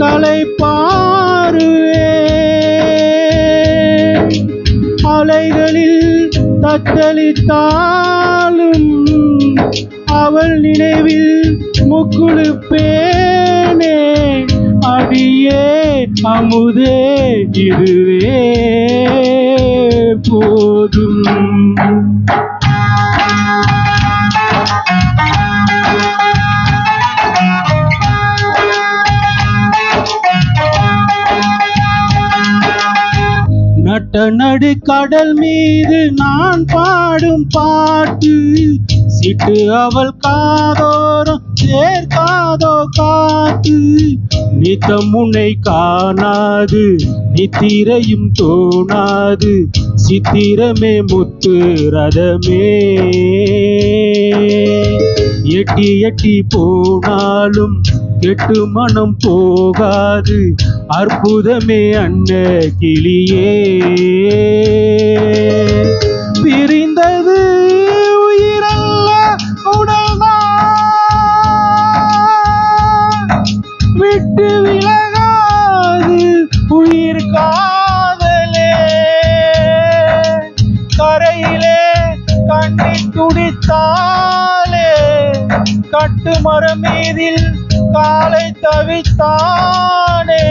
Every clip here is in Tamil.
கலை பாருவேன். அலைகளில் தத்தளித்தாலும் அவள் நினைவில் முக்குழுப்பேனே அடியே அமுதே இதுவே நட்ட நடு கடல் மீது நான் பாடும் பாட்டு. சிட்டு அவள் காதோரம் சேர்க்காதோ காத்து. நித்தம் உன்னை காணாது. நித்திரையும் தோணாது. சித்திரமே முத்து ரதமே. எட்டி எட்டி போனாலும் கெட்டு மனம் போகாது. அற்புதமே அன்ன கிளியே. பிரிந்தது உயிரல்ல உடல்தான். விட்டு விழ தவித்தாலே துடித்தாலே கட்டு மரம் மீதில் காலை தவித்தானே.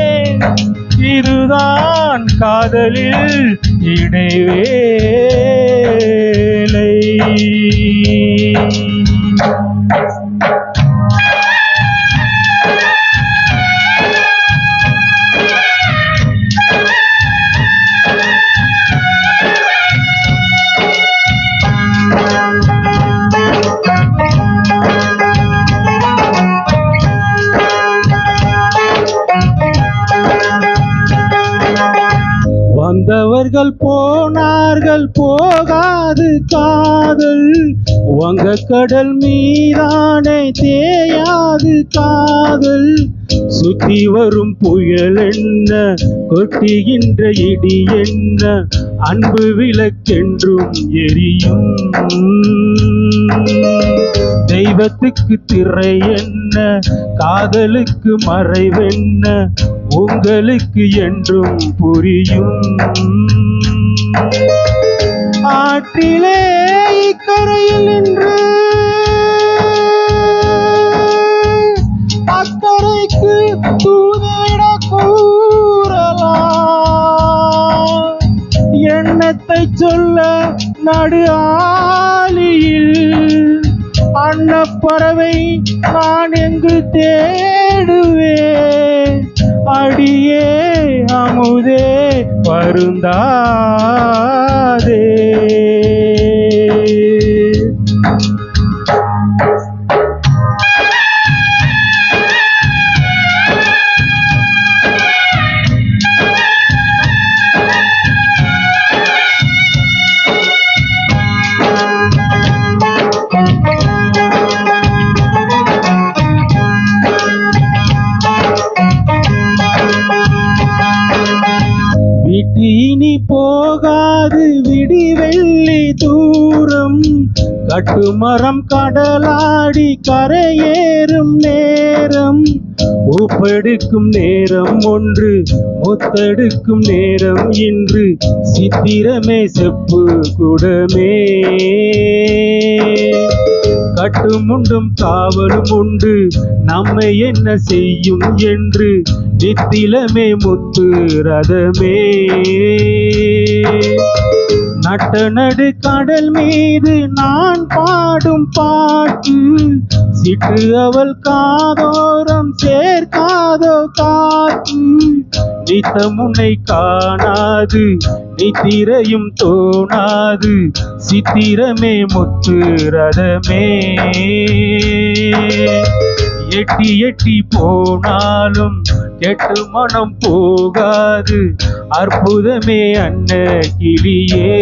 இதுதான் காதலில் இடைவேளை வந்தவர்கள் போனார்கள் போகாது காதல். வங்க கடல் மீதானே தேயாது காதல். சுத்தி வரும் புயல் என்ன கொட்டுகின்ற இடி என்ன அன்பு விளக்கென்றும் எரியும். தெய்வத்துக்கு திரை என்ன காதலுக்கு மறைவென்ன உங்களுக்கு என்றும் புரியும். ஆற்றிலே நடு ஆலியில் அன்னப்பறவை நான் எங்கு தேடுவே அடியே அமுதே வருந்தாதே. இனி போகாது விடி வெள்ளி தூரம் கட்டுமரம் கடலாடி கரையேறும் நேரம். உப்பெடுக்கும் நேரம் ஒன்று முத்தெடுக்கும் நேரம் இன்று. சித்திரமே செப்பு குடமே. கட்டுமுண்டும் காவலும் உண்டு. நம்மை என்ன செய்யும் என்று நித்திலமே முத்து ரதமே. நட்ட நடு கடல் மீது நான் பாடும் பாட்டு. சிற்று அவள் காதோரம் சேர்க்காதோ காத்து நித்தம் உன்னை காணாது நித்திரையும் தோணாது சித்திரமே முத்து ரதமே. எட்டி எட்டி போனாலும் கெட்டு மனம் போகாது அற்புதமே அன்ன கிளியே.